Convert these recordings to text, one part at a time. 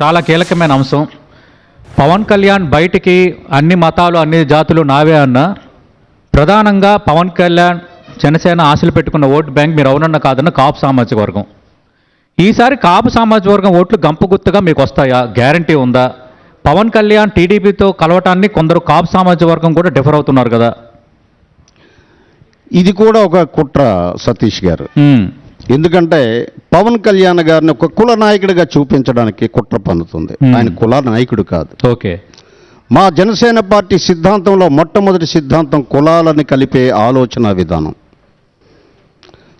చాలా కీలకమైన అంశం. పవన్ కళ్యాణ్ బయటికి అన్ని మతాలు అన్ని జాతులు నావే అన్న ప్రధానంగా పవన్ కళ్యాణ్ జనసేన ఆశలు పెట్టుకున్న ఓటు బ్యాంక్ మీరు అవునన్న కాదన్న కాపు సామాజిక వర్గం. ఈసారి కాపు సామాజిక వర్గం ఓట్లు గంపగుత్తుగా మీకు వస్తాయా? గ్యారంటీ ఉందా? పవన్ కళ్యాణ్ టీడీపీతో కలవటాన్ని కొందరు కాపు సామాజిక వర్గం కూడా డిఫర్ అవుతున్నారు కదా. ఇది కూడా ఒక కుట్ర సతీష్ గారు. ఎందుకంటే పవన్ కళ్యాణ్ గారిని ఒక కుల నాయకుడిగా చూపించడానికి కుట్ర పన్నుతుంది. Hmm. ఆయన కుల నాయకుడు కాదు. ఓకే. మా జనసేన పార్టీ సిద్ధాంతంలో మొట్టమొదటి సిద్ధాంతం కులాలని కలిపే ఆలోచన విధానం.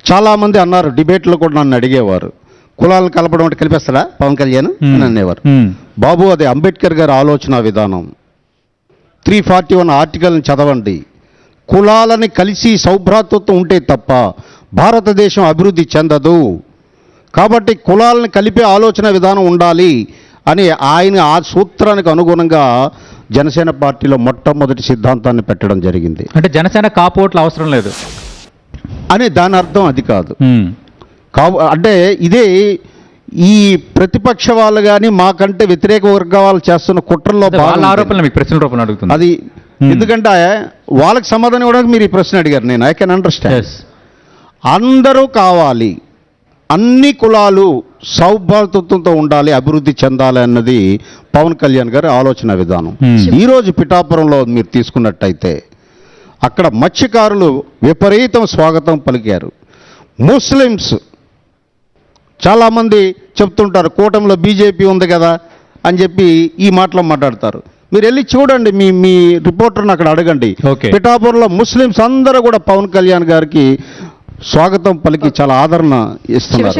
చాలామంది అన్నారు డిబేట్లో కూడా నన్ను అడిగేవారు. కులాలను కలపడం అంటే కలిపేస్తారా పవన్ కళ్యాణ్ అని అనేవారు ఉమ్, బాబు అది అంబేద్కర్ గారి ఆలోచన విధానం. త్రీ ఫార్టీ వన్ ఆర్టికల్ని చదవండి. కులాలని కలిసి సౌభ్రాతృత్వం ఉంటే తప్ప భారతదేశం అభివృద్ధి చెందదు. కాబట్టి కులాలను కలిపే ఆలోచన విధానం ఉండాలి అని ఆయన ఆ సూత్రానికి అనుగుణంగా జనసేన పార్టీలో మొట్టమొదటి సిద్ధాంతాన్ని పెట్టడం జరిగింది. అంటే జనసేన కాపు ఓట్లు అవసరం లేదు. అని దాని అర్థం అది కాదు. కావు అంటే ఇదే ఈ ప్రతిపక్ష వాళ్ళు కానీ మాకంటే వ్యతిరేక వర్గ వాళ్ళు చేస్తున్న కుట్రల్లో. ఆరోపణలు మీకు ప్రశ్న రూపంలో అడుగుతుంది అది. ఎందుకంటే వాళ్ళకి సమాధానం ఇవ్వడానికి మీరు ఈ ప్రశ్న అడిగారు. నేను ఐ కెన్ అండర్స్టాండ్. అందరూ కావాలి. అన్ని కులాలు సౌభాతృత్వంతో ఉండాలి అభివృద్ధి చెందాలి అన్నది పవన్ కళ్యాణ్ గారి ఆలోచన విధానం. ఈరోజు పిఠాపురంలో మీరు తీసుకున్నట్టయితే అక్కడ మత్స్యకారులు విపరీతం స్వాగతం పలికారు. ముస్లిమ్స్ చాలామంది చెప్తుంటారు కూటమిలో బీజేపీ ఉంది కదా అని చెప్పి ఈ మాటలో మాట్లాడతారు. మీరు వెళ్ళి చూడండి మీ మీ రిపోర్టర్ని అక్కడ అడగండి. పిఠాపురంలో ముస్లిమ్స్ అందరూ కూడా పవన్ కళ్యాణ్ గారికి స్వాగతం పలికి చాలా ఆదరణ ఇస్తున్నారు.